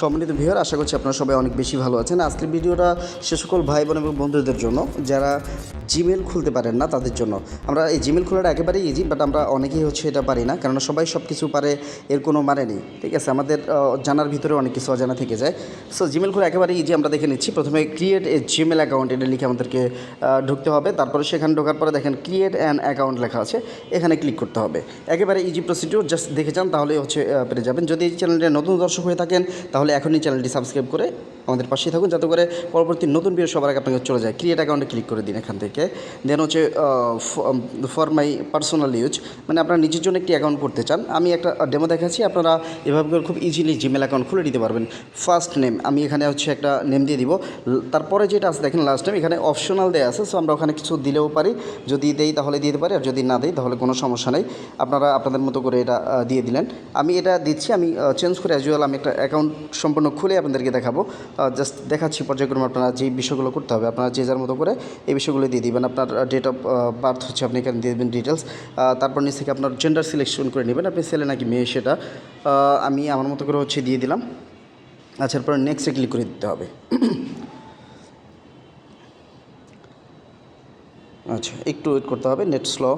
সম্মানিত ভিউয়ার, আশা করছি আপনারা সবাই অনেক বেশি ভালো আছেন। আজকের ভিডিওটা সে সকল ভাই বোন এবং বন্ধুদের জন্য, যারা জিমেল খুলতে পারেন না তাদের জন্য। আমরা এই জিমেল খোলাটা একেবারেই ইজি বাট আমরা অনেকেই হচ্ছে এটা পারি না, কেননা সবাই সব কিছু পারে, এর কোনো মানে নেই। ঠিক আছে? আমাদের জানার ভিতরে অনেক কিছু অজানা থেকে যায়। সো জিমেল খোলা একেবারেই ইজি আমরা দেখে নিচ্ছি। প্রথমে ক্রিয়েট এ জিমেল অ্যাকাউন্ট এটা লিখে আমাদেরকে ঢুকতে হবে। তারপরে সেখানে ঢোকার পরে দেখেন ক্রিয়েট অ্যান অ্যাকাউন্ট লেখা আছে। এখানে ক্লিক করতে হবে। একেবারে ইজি প্রসিডিউর জাস্ট দেখে যান তাহলে হচ্ছে পেরে যাবেন। যদি এই চ্যানেলটি নতুন দর্শক হয়ে থাকেন, তাহলে এখনই চ্যানেলটি সাবস্ক্রাইব করে আমাদের পাশেই থাকুন, যাতে করে পরবর্তী নতুন ভিডিও সবার আগে আপনাকে চলে যায়। ক্রিয়েট অ্যাকাউন্টে ক্লিক করে দিন এখান থেকে। দেন হচ্ছে ফর মাই পার্সোনাল ইউজ মানে আপনারা নিজের জন্য একটি অ্যাকাউন্ট করতে চান, আমি একটা ডেমো দেখাচ্ছি, আপনারা এভাবে করে খুব ইজিলি জিমেল অ্যাকাউন্ট খুলে দিতে পারবেন। ফার্স্ট নেম আমি এখানে হচ্ছে একটা নেম দিয়ে দিব। তারপরে যেটা আছে, দেখেন লাস্ট টাইম এখানে অপশনাল দেওয়া আছে সো আমরা ওখানে কিছু দিলেও পারি। যদি দেই তাহলে দিতে পারি, আর যদি না দেই তাহলে কোনো সমস্যা নেই। আপনারা আপনাদের মতো করে এটা দিয়ে দিলেন। আমি এটা দিচ্ছি, আমি চেঞ্জ করে অ্যাজুয়াল আমি একটা অ্যাকাউন্ট সম্পূর্ণ খুলে আপনাদেরকে দেখাবো। জাস্ট দেখাচ্ছি পর্যায়ক্রমে আপনারা যে বিষয়গুলো করতে হবে, আপনারা যে যার মতো করে এই বিষয়গুলো দিয়ে দিবেন। আপনার ডেট অফ বার্থ হচ্ছে, আপনি এখানে দিয়ে দেবেন ডিটেলস তারপর নিচ থেকে আপনার জেন্ডার সিলেকশন করে নেবেন। আপনি ছেলে নাকি মেয়ে সেটা আমি আমার মতো করে হচ্ছে দিয়ে দিলাম। আচ্ছা এরপর নেক্সটে ক্লিক করে দিতে হবে। আচ্ছা একটু ওয়েট করতে হবে নেট স্লো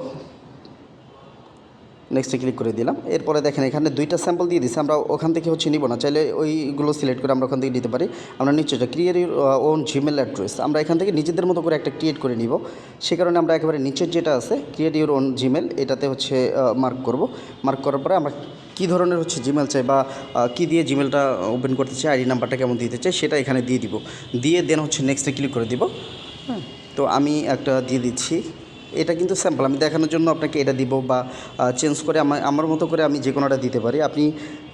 নেক্সটে ক্লিক করে দিলাম। এরপরে দেখেন এখানে দুইটা স্যাম্পল দিয়ে দিচ্ছে আমরা ওখান থেকে হচ্ছে নিব না। চাইলে ওইগুলো সিলেক্ট করে আমরা ওখান থেকে নিতে পারি। আমরা নিচে ক্রিয়েট ওন জিমেল অ্যাড্রেস আমরা এখান থেকে নিজেদের মতো করে একটা ক্রিয়েট করে নিব। সে কারণে আমরা একেবারে নিচের যেটা আছে ক্রিয়েট ইউর ওন জিমেল এটাতে হচ্ছে মার্ক করব। মার্ক করার পরে আমরা কী ধরনের হচ্ছে জিমেল চাই বা আহ, কী দিয়ে জিমেলটা ওপেন করতে চাই আইডি নাম্বারটা কেমন দিতে চাই সেটা এখানে দিয়ে দিব। দিয়ে দেন হচ্ছে নেক্সটে ক্লিক করে দিব। হ্যাঁ তো আমি একটা দিয়ে দিচ্ছি। এটা কিন্তু স্যাম্পল আমি দেখানোর জন্য আপনাকে এটা দিব বা চেঞ্জ করে আমার আমার মতো করে আমি যে কোনোটা দিতে পারি। আপনি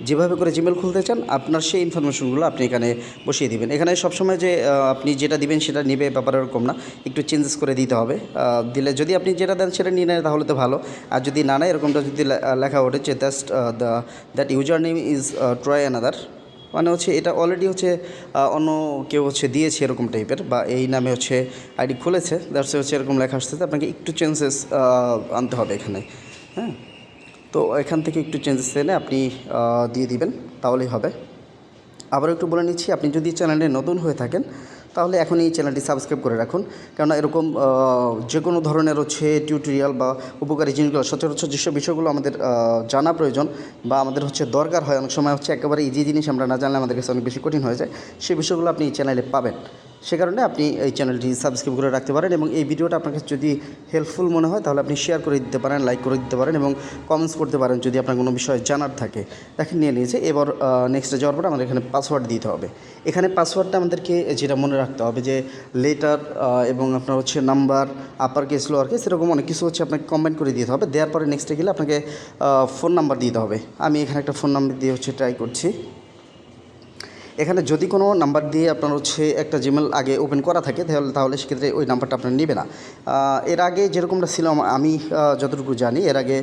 যেভাবে করে জিমেল খুলতে চান, আপনার সেই ইনফরমেশনগুলো আপনি এখানে বসিয়ে দিবেন। এখানে সবসময় যে আপনি যেটা দিবেন সেটা নেবে, ব্যাপার এরকম না। একটু চেঞ্জেস করে দিতে হবে। দিলে যদি আপনি যেটা দেন সেটা নিয়ে নেয়, তাহলে তো ভালো। আর যদি না নেয়, এরকমটা যদি লেখা ওঠে যে the that user name is try another মানে হচ্ছে এটা অলরেডি হচ্ছে অন্য কেউ হচ্ছে দিয়েছে এরকম টাইপের বা এই নামে হচ্ছে আইডি খুলেছে দ্যাটস হচ্ছে এরকম লেখা আসতে আপনাকে একটু চেঞ্জেস আনতে হবে এখানে হ্যাঁ? তো এখান থেকে একটু চেঞ্জেস এনে আপনি দিয়ে দিবেন, তাহলেই হবে। আবার একটু বলে নিচ্ছি, আপনি যদি চ্যানেলে নতুন হয়ে থাকেন তাহলে এখন এই চ্যানেলটি সাবস্ক্রাইব করে রাখুন। কেননা এরকম যে কোনো ধরনের হচ্ছে টিউটোরিয়াল বা উপকারী জিনিসগুলো, সচরাচর যেসব বিষয়গুলো আমাদের জানা প্রয়োজন বা আমাদের হচ্ছে দরকার হয়, অনেক সময় হচ্ছে একেবারে ইজি জিনিস আমরা না জানলে আমাদের কাছে অনেক বেশি কঠিন হয়ে যায়, সেই বিষয়গুলো আপনি এই চ্যানেলে পাবেন। সে কারণে আপনি এই চ্যানেলটি সাবস্ক্রাইব করে রাখতে পারেন এবং এই ভিডিওটা আপনাকে যদি হেল্পফুল মনে হয়, তাহলে আপনি শেয়ার করে দিতে পারেন লাইক করে দিতে পারেন এবং কমেন্টস করতে পারেন যদি আপনার কোনো বিষয় জানার থাকে। দেখেন, নিয়ে নিয়েছে। এবার নেক্সটে যাওয়ার পরে আমাদের এখানে পাসওয়ার্ড দিতে হবে। এখানে পাসওয়ার্ডটা আমাদেরকে যেটা মনে রাখতে হবে যে লেটার এবং আপনার হচ্ছে number upper case lower case এরকম অনেক কিছু হচ্ছে আপনাকে কম্বাইন করে দিতে হবে। দেওয়ার পরে নেক্সটে গেলে আপনাকে ফোন নাম্বার দিতে হবে। আমি এখানে একটা ফোন নাম্বার দিয়ে হচ্ছে ট্রাই করছি। এখানে যদি কোনো নাম্বার দিয়ে আপনার হচ্ছে একটা জিমেল আগে ওপেন করা থাকে, তাহলে তাহলে সেক্ষেত্রে ওই নাম্বারটা আপনার নেবে না। এর আগে যেরকমটা ছিল আমি যতটুকু জানি, এর আগে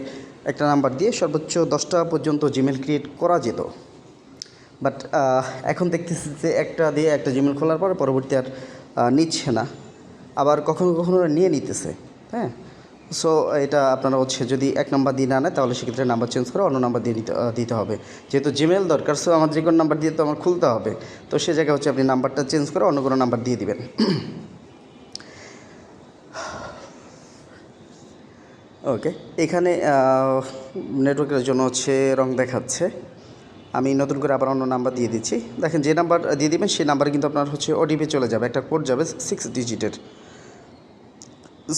একটা নাম্বার দিয়ে সর্বোচ্চ দশটা পর্যন্ত জিমেল ক্রিয়েট করা যেত। বাট এখন দেখতেছি যে একটা দিয়ে একটা জিমেল খোলার পর পরবর্তী আর নিচ্ছে না। আবার কখনো কখনো নিয়ে নিতেছে হ্যাঁ? সো এটা আপনারা হচ্ছে যদি এক নাম্বার দিয়ে না নেয়, তাহলে সেক্ষেত্রে নাম্বার চেঞ্জ করে অন্য নাম্বার দিয়ে দিতে হবে। যেহেতু জিমেল দরকার সো আমার যে কোনো নাম্বার দিয়ে তো আমার খুলতে হবে। তো সে জায়গায় হচ্ছে আপনি নাম্বারটা চেঞ্জ করে অন্য কোনো নাম্বার দিয়ে দিবেন। ওকে এখানে নেটওয়ার্কের জন্য হচ্ছে রং দেখাচ্ছে। আমি নতুন করে আবার অন্য নাম্বার দিয়ে দিচ্ছি। দেখেন যে নাম্বার, দিয়ে দিবেন, সেই নাম্বারে কিন্তু আপনার হচ্ছে ওটিপি চলে যাবে, একটা কোড যাবে সিক্স ডিজিটের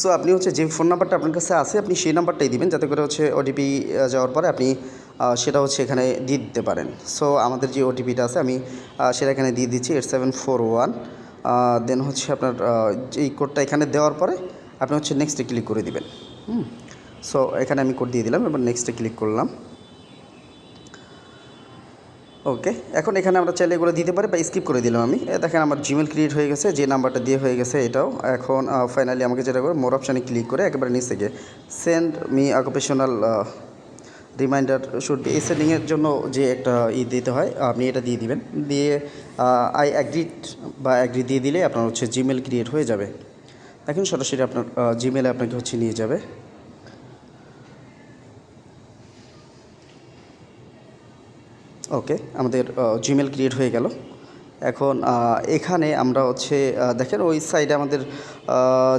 সো আপনি হচ্ছে যে ফোন নাম্বারটা আপনার কাছে আছে, আপনি সেই নাম্বারটাই দিবেন, যাতে করে হচ্ছে ওটিপি যাওয়ার পরে আপনি সেটা হচ্ছে এখানে দিয়ে দিতে পারেন। সো আমাদের যে ওটিপিটা আছে, আমি সেটা এখানে দিয়ে দিচ্ছি eight seven four one then হচ্ছে আপনার এই কোডটা এখানে দেওয়ার পরে আপনি হচ্ছে নেক্সটে ক্লিক করে দেবেন। হুম? সো এখানে আমি কোড দিয়ে দিলাম, এবার নেক্সটে ক্লিক করলাম। ওকে, এখন এখানে আমরা চাইলে এগুলো দিতে পারি বা স্কিপ করে দিলাম আমি। দেখেন আমার জিমেল ক্রিয়েট হয়ে গেছে, যে নাম্বারটা দিয়ে হয়ে গেছে এটাও। এখন ফাইনালি আমাকে যেটা করে মোর অপশানে ক্লিক করে একেবারে নিচে গিয়ে send me occupational reminder should be এই সেটিংয়ের জন্য যে একটা ই দিতে হয়, আপনি এটা দিয়ে দিবেন। দিয়ে আই অ্যাগ্রিড বা অ্যাগ্রি দিয়ে দিলে আপনার হচ্ছে জিমেল ক্রিয়েট হয়ে যাবে। দেখুন সরাসরি আপনার জিমেলে আপনাকে হচ্ছে নিয়ে যাবে। ওকে আমাদের জিমেল ক্রিয়েট হয়ে গেল। এখন এখানে আমরা হচ্ছে দেখেন ওই সাইডে আমাদের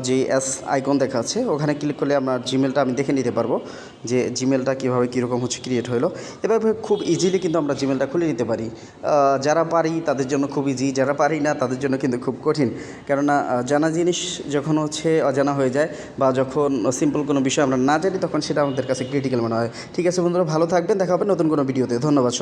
যে এস আইকন দেখা আছে, ওখানে ক্লিক করলে আমরা জিমেলটা আমি দেখে নিতে পারব যে জিমেলটা কীভাবে, কীরকম হচ্ছে ক্রিয়েট হলো। এভাবে খুব ইজিলি কিন্তু আমরা জিমেলটা খুলে নিতে পারি। যারা পারি তাদের জন্য খুব ইজি যারা পারি না তাদের জন্য কিন্তু খুব কঠিন। কেননা জানা জিনিস যখন হচ্ছে অজানা হয়ে যায় বা যখন সিম্পল কোনো বিষয় আমরা না জানি, তখন সেটা আমাদের কাছে ক্রিটিক্যাল মনে হয়। ঠিক আছে বন্ধুরা, ভালো থাকবেন, দেখা হবে নতুন কোনো ভিডিওতে ধন্যবাদ